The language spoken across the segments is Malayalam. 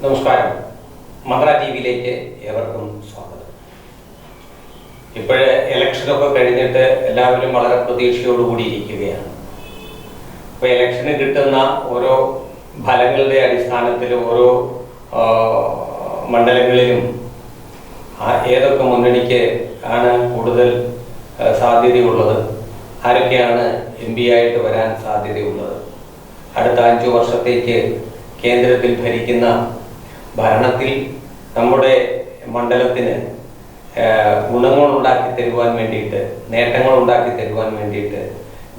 നമസ്കാരം. മന്ത്ര ടി വിയിലേക്ക് ഏവർക്കും സ്വാഗതം. ഇപ്പോഴേ ഇലക്ഷനൊക്കെ കഴിഞ്ഞിട്ട് എല്ലാവരും വളരെ പ്രതീക്ഷയോടുകൂടി ഇരിക്കുകയാണ്. അപ്പോൾ ഇലക്ഷന് കിട്ടുന്ന ഓരോ ഫലങ്ങളുടെ അടിസ്ഥാനത്തിൽ ഓരോ മണ്ഡലങ്ങളിലും ഏതൊക്കെ മുന്നണിക്ക് ആണ് കൂടുതൽ സാധ്യതയുള്ളത് ആരൊക്കെയാണ് എം പി ആയിട്ട് വരാൻ സാധ്യതയുള്ളത്. അടുത്ത അഞ്ചു വർഷത്തേക്ക് കേന്ദ്രത്തിൽ ഭരിക്കുന്ന ഭരണത്തിൽ നമ്മുടെ മണ്ഡലത്തിന് ഗുണങ്ങൾ ഉണ്ടാക്കി തരുവാൻ വേണ്ടിയിട്ട് നേട്ടങ്ങൾ ഉണ്ടാക്കി തരുവാൻ വേണ്ടിയിട്ട്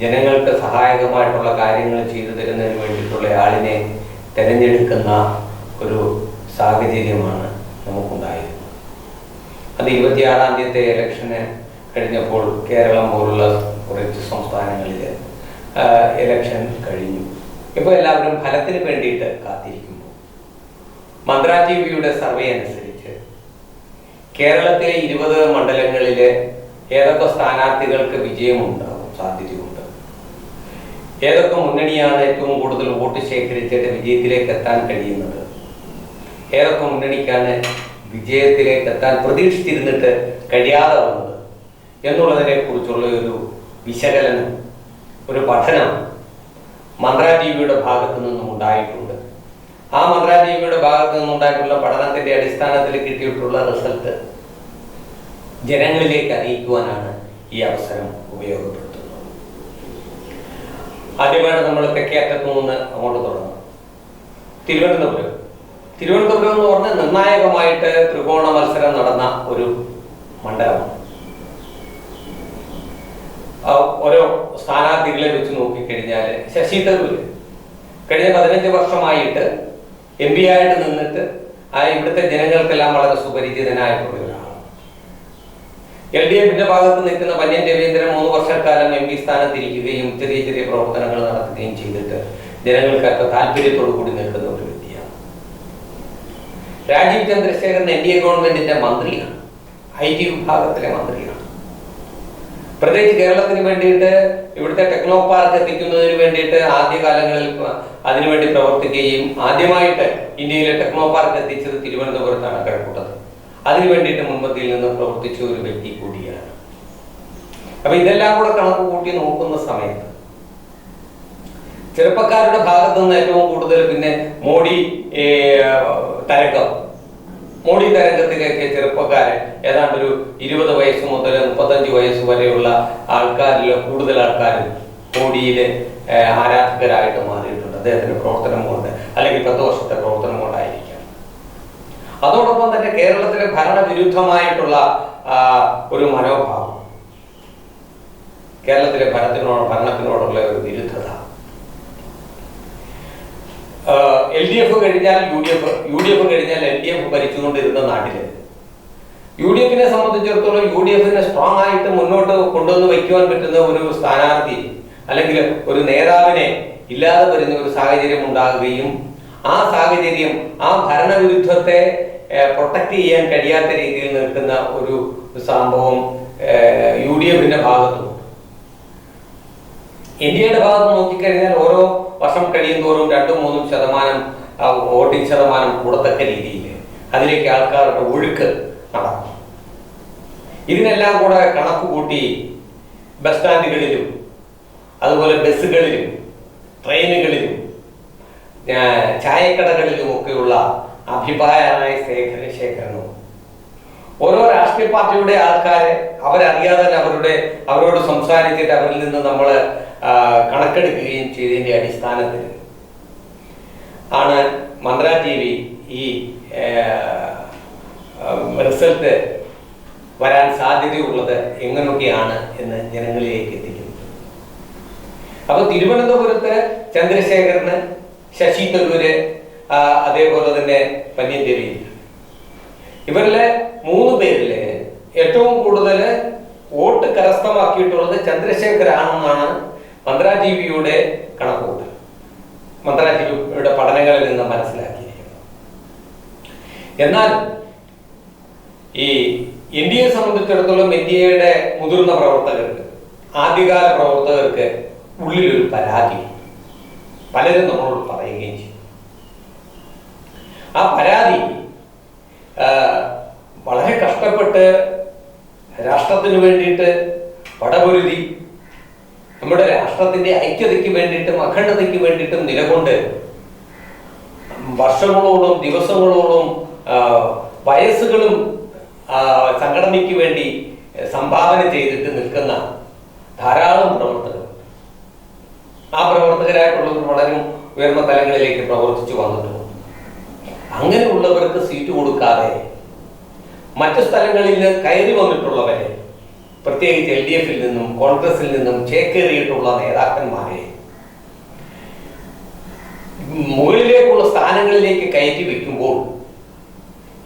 ജനങ്ങൾക്ക് സഹായകമായിട്ടുള്ള കാര്യങ്ങൾ ചെയ്തു തരുന്നതിന് വേണ്ടിയിട്ടുള്ള ആളിനെ തിരഞ്ഞെടുക്കുന്ന ഒരു സാഹചര്യമാണ് നമുക്കുണ്ടായിരുന്നത്. അത് ഇരുപത്തിയാറാം തീയതി ഇലക്ഷന് കഴിഞ്ഞപ്പോൾ കേരളം പോലുള്ള കുറച്ച് സംസ്ഥാനങ്ങളിൽ ഇലക്ഷൻ കഴിഞ്ഞു. ഇപ്പോൾ എല്ലാവരും ഫലത്തിന് വേണ്ടിയിട്ട് കാത്തിരിക്കുമ്പോൾ മന്ത്ര ടി വിയുടെ സർവേ അനുസരിച്ച് കേരളത്തിലെ ഇരുപത് മണ്ഡലങ്ങളിലെ ഏതൊക്കെ സ്ഥാനാർത്ഥികൾക്ക് വിജയമുണ്ടാകും സാധ്യതയുണ്ട്? ഏതൊക്കെ മുന്നണിയാണ് ഏറ്റവും കൂടുതൽ വോട്ട് ശേഖരിച്ചിട്ട് വിജയത്തിലേക്ക് എത്താൻ കഴിയുന്നത്? ഏതൊക്കെ മുന്നണിക്കാണ് വിജയത്തിലേക്ക് എത്താൻ പ്രതീക്ഷിച്ചിരുന്നിട്ട് കഴിയാതെ വന്നത് എന്നുള്ളതിനെ കുറിച്ചുള്ള ഒരു വിശകലനം ഒരു പഠനം മന്ത്ര ടി വിയുടെ ഭാഗത്തു നിന്നും ഉണ്ടായിട്ടുണ്ട് ആ മന്ത്രാലയങ്ങളുടെ ഭാഗത്ത് നിന്നുണ്ടായിട്ടുള്ള പഠനത്തിന്റെ അടിസ്ഥാനത്തിൽ കിട്ടിയിട്ടുള്ള റിസൾട്ട് ജനങ്ങളിലേക്ക് അറിയിക്കുവാനാണ് ഈ അവസരം ഉപയോഗപ്പെടുത്തുന്നത്. ആദ്യമായിട്ട് നമ്മൾ തെക്കേറ്റത്തു നിന്ന് അങ്ങോട്ട് തുടങ്ങും. തിരുവനന്തപുരം. തിരുവനന്തപുരം എന്ന് പറഞ്ഞ നിർണായകമായിട്ട് ത്രികോണ മത്സരം നടന്ന ഒരു മണ്ഡലമാണ്. ഓരോ സ്ഥാനാർത്ഥികളെ വെച്ച് നോക്കിക്കഴിഞ്ഞാൽ ശശി തരൂര് കഴിഞ്ഞ പതിനഞ്ച് വർഷമായിട്ട് എം പി ആയിട്ട് നിന്നിട്ട് ആ ഇവിടുത്തെ ജനങ്ങൾക്കെല്ലാം വളരെ സുപരിചിതനായിട്ടുള്ള ഒരാളാണ് എൽ ഡി എഫിന്റെ ഭാഗത്ത് നിൽക്കുന്ന പന്യൻ രവീന്ദ്രൻ മൂന്ന് വർഷക്കാലം എം പി സ്ഥാനത്തിരിക്കുകയും ചെറിയ ചെറിയ പ്രവർത്തനങ്ങൾ നടത്തുകയും ചെയ്തിട്ട് ജനങ്ങൾക്കൊക്കെ താല്പര്യത്തോടു കൂടി നിൽക്കുന്ന ഒരു വ്യക്തിയാണ്. Rajeev Chandrasekharan N D A ഗവൺമെന്റിന്റെ മന്ത്രിയാണ്. ഐ ടി വിഭാഗത്തിലെ മന്ത്രിയാണ്. പ്രത്യേകിച്ച് കേരളത്തിന് വേണ്ടിയിട്ട് ഇവിടുത്തെ ടെക്നോ പാർക്ക് എത്തിക്കുന്നതിന് വേണ്ടിയിട്ട് ആദ്യകാലങ്ങളിൽ കാലങ്ങളിൽ അതിനുവേണ്ടി പ്രവർത്തിക്കുകയും ആദ്യമായിട്ട് ഇന്ത്യയിലെ ടെക്നോ പാർക്ക് എത്തിച്ചത് തിരുവനന്തപുരത്താണ് കിഴക്കൂട്ടത് അതിനു വേണ്ടിയിട്ട് നിന്ന് പ്രവർത്തിച്ച ഒരു വ്യക്തി കൂടിയാണ്. അപ്പൊ ഇതെല്ലാം കൂടെ കണക്ക് കൂട്ടി നോക്കുന്ന സമയത്ത് ചെറുപ്പക്കാരുടെ ഭാഗത്തു നിന്ന് ഏറ്റവും കൂടുതൽ പിന്നെ മോഡി തരംഗം. മോഡി തരംഗത്തിലേക്ക് ചെറുപ്പക്കാരെ ഏതാണ്ട് ഒരു ഇരുപത് വയസ്സ് മുതൽ മുപ്പത്തഞ്ച് വയസ്സ് വരെയുള്ള ആൾക്കാരിൽ കൂടുതൽ ആൾക്കാരും മോഡിയിലെ ആരാധകരായിട്ട് മാറിയിട്ടുണ്ട്. അദ്ദേഹത്തിന്റെ പ്രവർത്തനം കൊണ്ട് അല്ലെങ്കിൽ പത്ത് വർഷത്തെ പ്രവർത്തനം കൊണ്ടായിരിക്കാം. അതോടൊപ്പം തന്നെ കേരളത്തിലെ ഭരണവിരുദ്ധമായിട്ടുള്ള ഒരു മനോഭാവം. കേരളത്തിലെ ഭരണത്തിനോട് ഭരണത്തിനോടുള്ള ഒരു വിരുദ്ധത. എൽ ഡി എഫ് കഴിഞ്ഞാൽ U D F U D F കഴിഞ്ഞാൽ എൽ ഡി എഫ് ഭരിച്ചുകൊണ്ടിരുന്ന നാട്ടിൽ. യു ഡി എഫിനെ സംബന്ധിച്ചിടത്തോളം യു ഡി എഫിനെ സ്ട്രോങ് ആയിട്ട് മുന്നോട്ട് കൊണ്ടുവന്ന് വയ്ക്കുവാൻ പറ്റുന്ന ഒരു സ്ഥാനാർത്ഥി അല്ലെങ്കിൽ ഒരു നേതാവിനെ ഇല്ലാതെ വരുന്ന ഒരു സാഹചര്യം ഉണ്ടാകുകയും ആ സാഹചര്യം ആ ഭരണവിരുദ്ധത്തെ പ്രൊട്ടക്ട് ചെയ്യാൻ കഴിയാത്ത രീതിയിൽ നിൽക്കുന്ന ഒരു സംഭവം യു ഡി എഫിന്റെ ഭാഗത്തുണ്ട്. ഇന്ത്യയുടെ ഭാഗത്ത് നോക്കിക്കഴിഞ്ഞാൽ ഓരോ വർഷം കഴിയും തോറും രണ്ടും മൂന്നും ശതമാനം വോട്ടിംഗ് ശതമാനം കൂടത്തക്ക രീതിയിൽ അതിലേക്ക് ആൾക്കാരുടെ ഒഴുക്ക് നടക്കും ഇതിനെല്ലാം കൂടെ കണക്ക് കൂട്ടി ബസ് സ്റ്റാൻഡുകളിലും അതുപോലെ ബസ്സുകളിലും ട്രെയിനുകളിലും ചായക്കടകളിലും ഒക്കെയുള്ള അഭിപ്രായമായ ശേഖര ശേഖരണവും ഓരോ രാഷ്ട്രീയ പാർട്ടിയുടെ ആൾക്കാരെ അവരറിയാതെ തന്നെ അവരുടെ അവരോട് സംസാരിച്ചിട്ട് അവരിൽ നിന്ന് നമ്മൾ കണക്കെടുക്കുകയും ചെയ്തതിന്റെ അടിസ്ഥാനത്തിൽ ആണ് മന്ത്ര ടി വി ഈ റിസൾട്ട് വരാൻ സാധ്യതയുള്ളത് എങ്ങനെയൊക്കെയാണ് എന്ന് ജനങ്ങളിലേക്ക് എത്തിക്കുന്നത്. അപ്പൊ തിരുവനന്തപുരത്ത് ചന്ദ്രശേഖരന് ശശി തരൂര് അതേപോലെ തന്നെ പന്യൻ ഇവരിലെ ഏറ്റവും കൂടുതൽ വോട്ട് കരസ്ഥമാക്കിയിട്ടുള്ളത് ചന്ദ്രശേഖരാണെന്നാണ് മന്ത്ര ടി വിയുടെ കണക്കുകൂട്ടൽ. മന്ത്രാജീവിയുടെ പഠനങ്ങളിൽ നിന്ന് മനസ്സിലാക്കിയിരിക്കുന്നത്. എന്നാൽ ഈ ഇന്ത്യയെ സംബന്ധിച്ചിടത്തോളം ഇന്ത്യയുടെ മുതിർന്ന പ്രവർത്തകർക്ക് ആദ്യകാല പ്രവർത്തകർക്ക് ഉള്ളിലൊരു പരാതി പലരും നമ്മളോട് പറയുകയും ചെയ്യും ആ പരാതി വളരെ കഷ്ടപ്പെട്ട് രാഷ്ട്രത്തിന് വേണ്ടിയിട്ട് പടപൊരുതി നമ്മുടെ രാഷ്ട്രത്തിന്റെ ഐക്യതയ്ക്ക് വേണ്ടിയിട്ടും അഖണ്ഡതയ്ക്ക് വേണ്ടിയിട്ടും നിലകൊണ്ട് വർഷങ്ങളോളം ദിവസങ്ങളോളം വയസ്സുകളും സംഘടനയ്ക്ക് വേണ്ടി സംഭാവന ചെയ്തിട്ട് നിൽക്കുന്ന ധാരാളം പ്രവർത്തകർ. ആ പ്രവർത്തകരായിട്ടുള്ളവർ വളരെ ഉയർന്ന തലങ്ങളിലേക്ക് പ്രവർത്തിച്ചു വന്നിട്ടുണ്ട്. അങ്ങനെയുള്ളവർക്ക് സീറ്റ് കൊടുക്കാതെ മറ്റു സ്ഥലങ്ങളിൽ നിന്ന് കയറി വന്നിട്ടുള്ളവരെ പ്രത്യേകിച്ച് എൽ ഡി എഫിൽ നിന്നും കോൺഗ്രസിൽ നിന്നും ചേക്കേറിയിട്ടുള്ള നേതാക്കന്മാരെ മുകളിലേക്കുള്ള സ്ഥാനങ്ങളിലേക്ക് കയറ്റി വെക്കുമ്പോൾ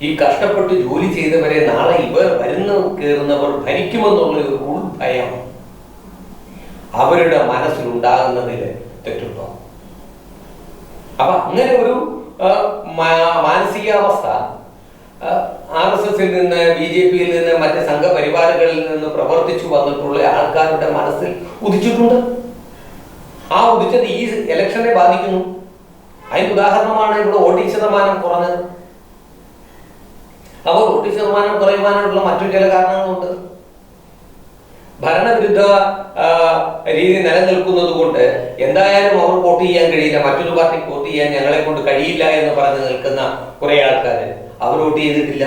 ഈ കഷ്ടപ്പെട്ട് ജോലി ചെയ്തവരെ നാളെ ഇവർ വരുന്ന കയറുന്നവർ ഭരിക്കുമെന്നുള്ള ഒരു ഭയം അവരുടെ മനസ്സിലുണ്ടാകുന്നതിൽ തെറ്റുണ്ടോ? അപ്പൊ അങ്ങനെ ഒരു മാനസികാവസ്ഥ ആർ എസ് എസിൽ നിന്ന് ബി ജെ പിയിൽ നിന്ന് മറ്റ് സംഘപരിവാരങ്ങളിൽ നിന്ന് പ്രവർത്തിച്ചു വന്നിട്ടുള്ള ആൾക്കാരുടെ മനസ്സിൽ ഉദിച്ചിട്ടുണ്ട്. ആ ഉദിച്ചത് ഈ ഇലക്ഷനെ ബാധിക്കുന്നു. അതിന് ഉദാഹരണമാണ് ഇവിടെ വോട്ടിംഗ് ശതമാനം കുറഞ്ഞത്. അപ്പോൾ വോട്ടിംഗ് ശതമാനം കുറയുവാനുള്ള മറ്റു ചില കാരണങ്ങളുണ്ട്. ഭരണവിരുദ്ധ രീതി നിലനിൽക്കുന്നത് കൊണ്ട് എന്തായാലും അവർ വോട്ട് ചെയ്യാൻ കഴിയില്ല. മറ്റൊരു പാർട്ടിക്ക് വോട്ട് ചെയ്യാൻ ഞങ്ങളെ കൊണ്ട് കഴിയില്ല എന്ന് പറഞ്ഞ് നിൽക്കുന്ന കുറെ ആൾക്കാർ അവർ വോട്ട് ചെയ്തിട്ടില്ല.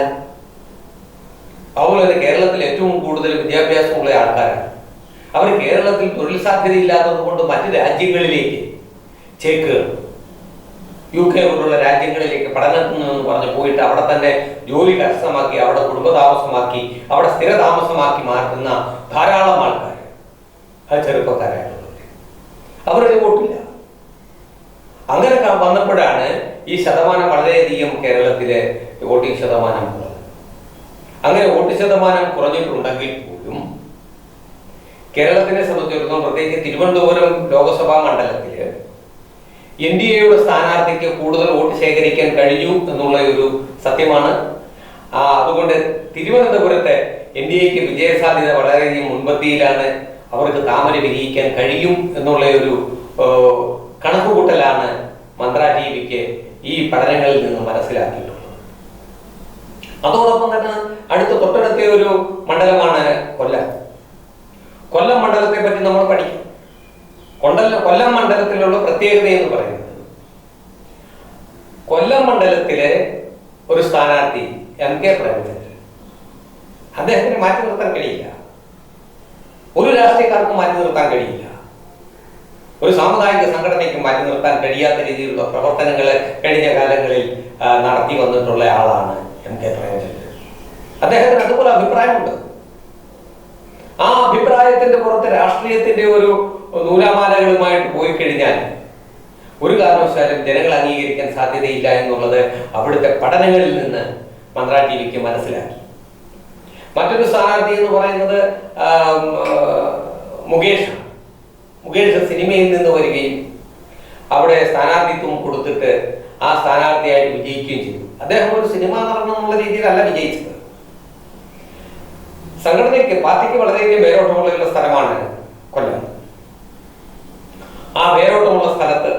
അതുപോലെ തന്നെ കേരളത്തിൽ ഏറ്റവും കൂടുതൽ വിദ്യാഭ്യാസമുള്ള ആൾക്കാരാണ്. അവർ കേരളത്തിൽ തൊഴിൽ സാധ്യത ഇല്ലാത്തത് കൊണ്ട് മറ്റ് രാജ്യങ്ങളിലേക്ക് ചേക്ക് യു കെ പോലുള്ള രാജ്യങ്ങളിലേക്ക് പഠനത്തിന് എന്ന് പറഞ്ഞ് പോയിട്ട് അവിടെ തന്നെ ജോലി കരസ്ഥമാക്കി അവിടെ കുടുംബതാമസമാക്കി അവിടെ സ്ഥിരതാമസമാക്കി മാറ്റുന്ന ധാരാളം ആൾക്കാർ അത് ചെറുപ്പക്കാരായിട്ടുള്ളവർ അവരുടെ വോട്ടില്ല. അങ്ങനെ വന്നപ്പോഴാണ് ഈ ശതമാനം വളരെയധികം കേരളത്തിലെ വോട്ടിംഗ് ശതമാനം കുറഞ്ഞത്. അങ്ങനെ വോട്ട് ശതമാനം കുറഞ്ഞിട്ടുണ്ടെങ്കിൽ പോലും കേരളത്തിനെ സംബന്ധിച്ചിടത്തോളം പ്രത്യേകിച്ച് തിരുവനന്തപുരം ലോക്സഭാ മണ്ഡലത്തിൽ എൻ ഡി എയുടെ സ്ഥാനാർത്ഥിക്ക് കൂടുതൽ വോട്ട് ശേഖരിക്കാൻ കഴിഞ്ഞു എന്നുള്ള ഒരു സത്യമാണ്. അതുകൊണ്ട് തിരുവനന്തപുരത്തെ എൻ ഡി എക്ക് വിജയസാധ്യത വളരെയധികം മുൻപന്തിയിലാണ് അവർക്ക് താമര വിരിയിക്കാൻ കഴിയും എന്നുള്ള ഒരു കണക്കുകൂട്ടലാണ് മന്ത്ര ടി വിക്ക് ഈ പഠനങ്ങളിൽ നിന്ന് മനസ്സിലാക്കിയിട്ടുള്ളത്. അതോടൊപ്പം തന്നെ അടുത്ത തൊട്ടടുത്ത ഒരു മണ്ഡലമാണ് കൊല്ലം. കൊല്ലം മണ്ഡലത്തെ പറ്റി നമ്മൾ പഠിക്കും. കൊണ്ടല്ല കൊല്ലം മണ്ഡലത്തിലുള്ള പ്രത്യേകത എന്ന് പറയുന്നത് കൊല്ലം മണ്ഡലത്തിലെ ഒരു സ്ഥാനാർത്ഥി എം കെ പ്രേമചന്ദ്രൻ. അദ്ദേഹത്തിന് മാറ്റി നിർത്താൻ കഴിയില്ല. ഒരു രാഷ്ട്രീയക്കാർക്കും മാറ്റി നിർത്താൻ കഴിയില്ല. ഒരു സാമുദായിക സംഘടനയ്ക്ക് മാറ്റി നിർത്താൻ കഴിയാത്ത രീതിയിലുള്ള പ്രവർത്തനങ്ങൾ കഴിഞ്ഞ കാലങ്ങളിൽ നടത്തി വന്നിട്ടുള്ള ആളാണ് എം കെ പ്രേമചന്ദ്രൻ. അദ്ദേഹത്തിന് അതുപോലെ അഭിപ്രായമുണ്ട്. ആ അഭിപ്രായത്തിന്റെ പുറത്ത് രാഷ്ട്രീയത്തിന്റെ ഒരു നൂലാമാലകളുമായിട്ട് പോയി കഴിഞ്ഞാൽ ഒരു കാരണവശാലും ജനങ്ങൾ അംഗീകരിക്കാൻ സാധ്യതയില്ല എന്നുള്ളത് അവിടുത്തെ പഠനങ്ങളിൽ നിന്ന് മന്ത്ര മനസ്സിലാക്കി. മറ്റൊരു സ്ഥാനാർത്ഥി എന്ന് പറയുന്നത് ആ, മുകേഷ് സിനിമയിൽ നിന്ന് വരികയും അവിടെ സ്ഥാനാർത്ഥിത്വം കൊടുത്തിട്ട് ആ സ്ഥാനാർത്ഥിയായി വിജയിക്കുകയും ചെയ്തു. അദ്ദേഹം ഒരു സിനിമ നടനെന്നുള്ള രീതിയിലല്ല വിജയിച്ചത്. സംഘടനയ്ക്ക് പാർട്ടിക്ക് വളരെയധികം വേരോട്ടമുള്ള സ്ഥലമാണ് കൊല്ലം. ആ വേരോട്ടമുള്ള സ്ഥലത്ത്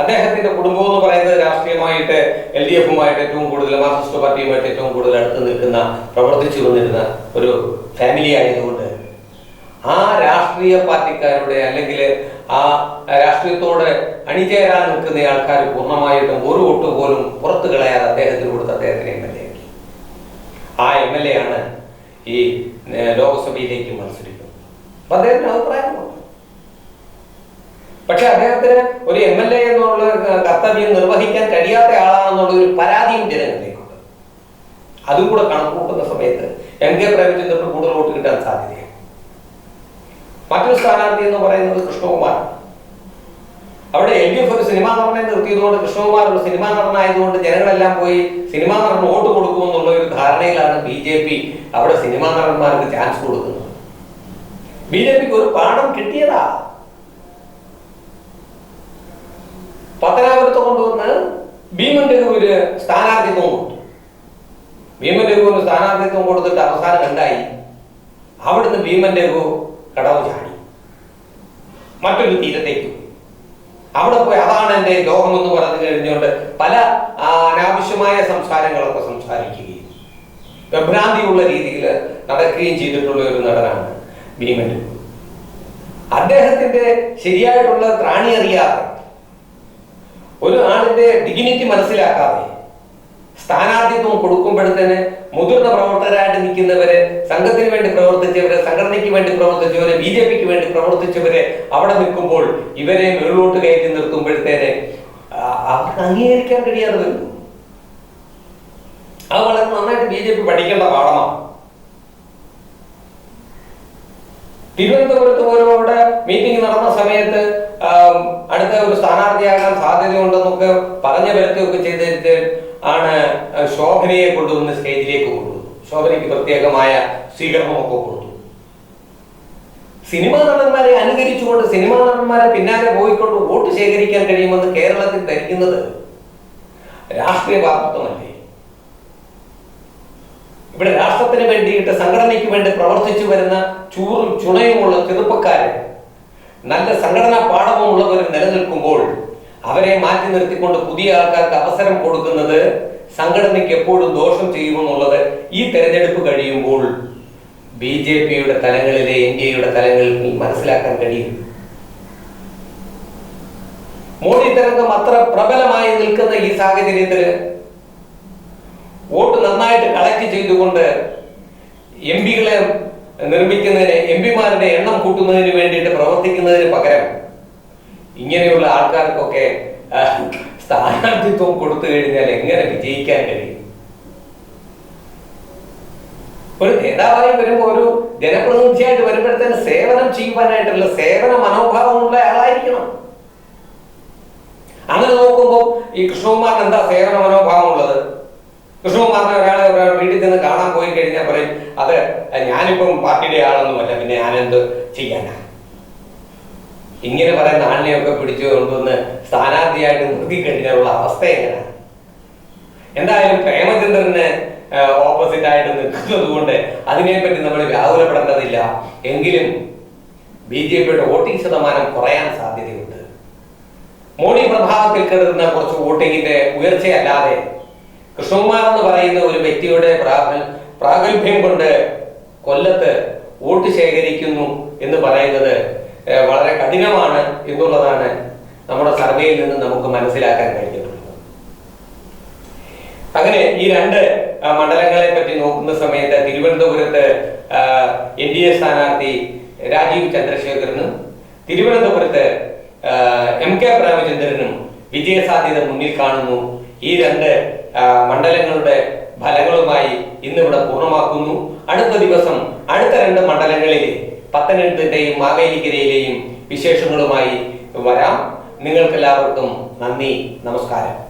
അദ്ദേഹത്തിന്റെ കുടുംബം എന്ന് പറയുന്നത് രാഷ്ട്രീയമായിട്ട് എൽ ഡി എഫുമായിട്ട് ഏറ്റവും കൂടുതൽ മാർക്സിസ്റ്റ് പാർട്ടിയുമായിട്ട് ഏറ്റവും കൂടുതൽ അടുത്ത് നിൽക്കുന്ന പ്രവർത്തിച്ചു വന്നിരുന്ന ഒരു ഫാമിലി ആയതുകൊണ്ട് ആ രാഷ്ട്രീയ പാർട്ടിക്കാരുടെ അല്ലെങ്കിൽ ആ രാഷ്ട്രീയത്തോട് അണിചേരാൻ നിൽക്കുന്ന ആൾക്കാർ പൂർണമായിട്ടും ഒരു വോട്ട് പോലും പുറത്തു കളയാതെ അദ്ദേഹത്തിന് കൊടുത്ത് അദ്ദേഹത്തിന് എം എൽ എ ആക്കി. ആ എം എൽ എ ആണ് ഈ ലോക്സഭയിലേക്ക് മത്സരിക്കുന്നത്. അപ്പൊ അദ്ദേഹത്തിന് അഭിപ്രായമുണ്ട്. പക്ഷെ അദ്ദേഹത്തിന് ഒരു എം എൽ എ എന്നുള്ള കർത്തവ്യം നിർവഹിക്കാൻ കഴിയാത്ത ആളാണെന്നുള്ള ഒരു പരാതിയും ജനങ്ങളിലേക്കുണ്ട് അതും കൂടെ കണക്കുകൂട്ടുന്ന സമയത്ത് എം കെ പ്രേമചന്ദ്രന് കൂടുതൽ വോട്ട് കിട്ടാൻ സാധ്യതയാണ് മറ്റൊരു സ്ഥാനാർത്ഥി എന്ന് പറയുന്നത് കൃഷ്ണകുമാർ. അവിടെ എൽ ഡി എഫ് ഒരു സിനിമാ നടനെ നിർത്തിയതുകൊണ്ട് കൃഷ്ണകുമാർ ഒരു സിനിമാ നടനായതുകൊണ്ട് ജനങ്ങളെല്ലാം പോയി സിനിമാ നടൻ വോട്ട് കൊടുക്കുമെന്നുള്ള ഒരു ധാരണയിലാണ് ബി ജെ പി അവിടെ സിനിമാ നടന്മാർക്ക് ചാൻസ് കൊടുക്കുന്നത്. ബി ജെ പിക്ക് ഒരു പാഠം കിട്ടിയതാ. പത്തനാപുരത്ത് കൊണ്ടുവന്ന് ഭീമൻ രഘുവിന് സ്ഥാനാർത്ഥിത്വം കൊടുത്തു. ഭീമൻ രഘുവിന് സ്ഥാനാർത്ഥിത്വം കൊടുത്തിട്ട് അവസാനം ഉണ്ടായി അവിടുന്ന് ഭീമൻ രഘു കടവ് ചാടി. മറ്റൊരു തീരത്തേക്ക്. അവിടെ പോയി അതാണ് എന്റെ ലോകം എന്ന് പറഞ്ഞു കഴിഞ്ഞുകൊണ്ട് പല അനാവശ്യമായ സംസാരങ്ങളൊക്കെ സംസാരിക്കുകയും വിഭ്രാന്തിയുള്ള രീതിയിൽ നടക്കുകയും ചെയ്തിട്ടുള്ള ഒരു നടനാണ് ഭീമൻ. അദ്ദേഹത്തിന്റെ ശരിയായിട്ടുള്ള ത്രാണി അറിയാതെ ഒരു ആളിന്റെ ഡിഗ്നിറ്റി മനസ്സിലാക്കാതെ സ്ഥാനാർത്ഥിത്വം കൊടുക്കുമ്പോഴത്തേന് മുതിർന്ന പ്രവർത്തകരായിട്ട് നിൽക്കുന്നവര് സംഘത്തിന് വേണ്ടി പ്രവർത്തിച്ചവര് സംഘടനയ്ക്ക് വേണ്ടി പ്രവർത്തിച്ചവര് ബി ജെ പിക്ക് വേണ്ടി പ്രവർത്തിച്ചവര് അവിടെ നിൽക്കുമ്പോൾ ഇവരെ മുകളിലോട്ട് കയറ്റി നിർത്തുമ്പോഴത്തേന് അവർക്ക് അംഗീകരിക്കാൻ കഴിയാതെ വരുന്നു അത് വളരെ നന്നായിട്ട് ബി ജെ പി പഠിക്കേണ്ട പാഠമാണ്. തിരുവനന്തപുരത്ത് പോലും അവിടെ മീറ്റിംഗ് നടന്ന സമയത്ത് അടുത്ത ഒരു സ്ഥാനാർത്ഥിയാകാൻ സാധ്യതയുണ്ടെന്നൊക്കെ പറഞ്ഞു വരുത്തുകയൊക്കെ ചെയ്തിട്ട് ആണ് ശോഭനയെ കൊണ്ടുവന്ന് സ്റ്റേജിലേക്ക് കൊണ്ടുവന്നു. ശോഭനയ്ക്ക് പ്രത്യേകമായ സ്വീകരണമൊക്കെ കൊടുത്തു. സിനിമാ നടന്മാരെ അനുകരിച്ചുകൊണ്ട് സിനിമാ നടന്മാരെ പിന്നാലെ പോയിക്കൊണ്ട് വോട്ട് ശേഖരിക്കാൻ കഴിയുമെന്ന് കേരളത്തിൽ ധരിക്കുന്നത് രാഷ്ട്രീയ പാർട്ടിത്വമല്ലേ ഇവിടെ രാഷ്ട്രത്തിന് വേണ്ടിയിട്ട് സംഘടനയ്ക്ക് വേണ്ടി പ്രവർത്തിച്ചു വരുന്ന ചൂറും ചുണയുമുള്ള ചെറുപ്പക്കാരൻ നല്ല സംഘടനാ പാഠമുള്ളവർ നിലനിൽക്കുമ്പോൾ അവരെ മാറ്റി നിർത്തിക്കൊണ്ട് പുതിയ ആൾക്കാർക്ക് അവസരം കൊടുക്കുന്നത് സംഘടനയ്ക്ക് എപ്പോഴും ദോഷം ചെയ്യുമെന്നുള്ളത് ഈ തെരഞ്ഞെടുപ്പ് കഴിയുമ്പോൾ ബി ജെ പിയുടെ തലങ്ങളിലെ എയുടെ തലങ്ങളിൽ മനസ്സിലാക്കാൻ കഴിയും. മോഡി തരംഗം അത്ര പ്രബലമായി നിൽക്കുന്ന ഈ സാഹചര്യത്തിൽ വോട്ട് നന്നായിട്ട് കളക്ട് ചെയ്തുകൊണ്ട് എം പികളെ നിർമ്മിക്കുന്നതിന് എം പിമാരുടെ എണ്ണം കൂട്ടുന്നതിന് വേണ്ടിയിട്ട് പ്രവർത്തിക്കുന്നതിന് പകരം ഇങ്ങനെയുള്ള ആൾക്കാർക്കൊക്കെ സ്ഥാനാർത്ഥിത്വം കൊടുത്തു കഴിഞ്ഞാൽ എങ്ങനെ വിജയിക്കാൻ കഴിയും? ഒരു നേതാവായി വരുമ്പോൾ ഒരു ജനപ്രതിനിധിയായിട്ട് വരുമ്പോഴത്തേന് സേവനം ചെയ്യുവാനായിട്ടുള്ള സേവന മനോഭാവമുള്ള ആളായിരിക്കണം. അങ്ങനെ നോക്കുമ്പോൾ ഈ കൃഷ്ണകുമാറിന് എന്താ സേവന മനോഭാവം ഉള്ളത് കൃഷ്ണകുമാറിനെ ഒരാളെ ഒരാൾ വീട്ടിൽ നിന്ന് കാണാൻ പോയി കഴിഞ്ഞാൽ പറയും അത് ഞാനിപ്പം പാർട്ടിയുടെ ആളൊന്നുമല്ല പിന്നെ ഞാനെന്ത് ചെയ്യാനാ? ഇങ്ങനെ പറയുന്ന ആളിനെയൊക്കെ പിടിച്ചു കൊണ്ടുവന്ന് സ്ഥാനാർത്ഥിയായിട്ട് നിർത്തി കഴിഞ്ഞാലുള്ള അവസ്ഥ എങ്ങനെയാണ് എന്തായാലും പ്രേമചന്ദ്രന് ഓപ്പോസിറ്റ് ആയിട്ട് നിൽക്കുന്നത് കൊണ്ട് അതിനെപ്പറ്റി നമ്മൾ വ്യാകുലപ്പെടേണ്ടതില്ല. എങ്കിലും ബി ജെ പിയുടെ വോട്ടിംഗ് ശതമാനം കുറയാൻ സാധ്യതയുണ്ട്. മോഡി പ്രഭാവത്തിൽ കരുതുന്ന കുറച്ച് വോട്ടിങ്ങിന്റെ ഉയർച്ചയല്ലാതെ കൃഷ്ണകുമാർ എന്ന് പറയുന്ന ഒരു വ്യക്തിയുടെ പ്രാഗൽ- പ്രാഗൽഭ്യം കൊണ്ട് കൊല്ലത്ത് വോട്ട് ശേഖരിക്കുന്നു എന്ന് പറയുന്നത് വളരെ കഠിനമാണ് എന്നുള്ളതാണ് നമ്മുടെ സർവേയിൽ നിന്ന് നമുക്ക് മനസ്സിലാക്കാൻ കഴിഞ്ഞിട്ടുള്ളത്. അങ്ങനെ ഈ രണ്ട് മണ്ഡലങ്ങളെ പറ്റി നോക്കുന്ന സമയത്ത് തിരുവനന്തപുരത്ത് എൻ ഡി എ സ്ഥാനാർത്ഥി രാജീവ് ചന്ദ്രശേഖരനും തിരുവനന്തപുരത്ത് എം കെ പ്രേമചന്ദ്രനും വിജയസാധ്യത മുന്നിൽ കാണുന്നു. ഈ രണ്ട് മണ്ഡലങ്ങളുടെ ഫലങ്ങളുമായി ഇന്നിവിടെ പൂർണമാക്കുന്നു. അടുത്ത ദിവസം അടുത്ത രണ്ട് മണ്ഡലങ്ങളിലെ പത്തനംതിട്ടയും മാവേലിക്കരയിലെയും വിശേഷങ്ങളുമായി വരാം. നിങ്ങൾക്കെല്ലാവർക്കും നന്ദി നമസ്കാരം.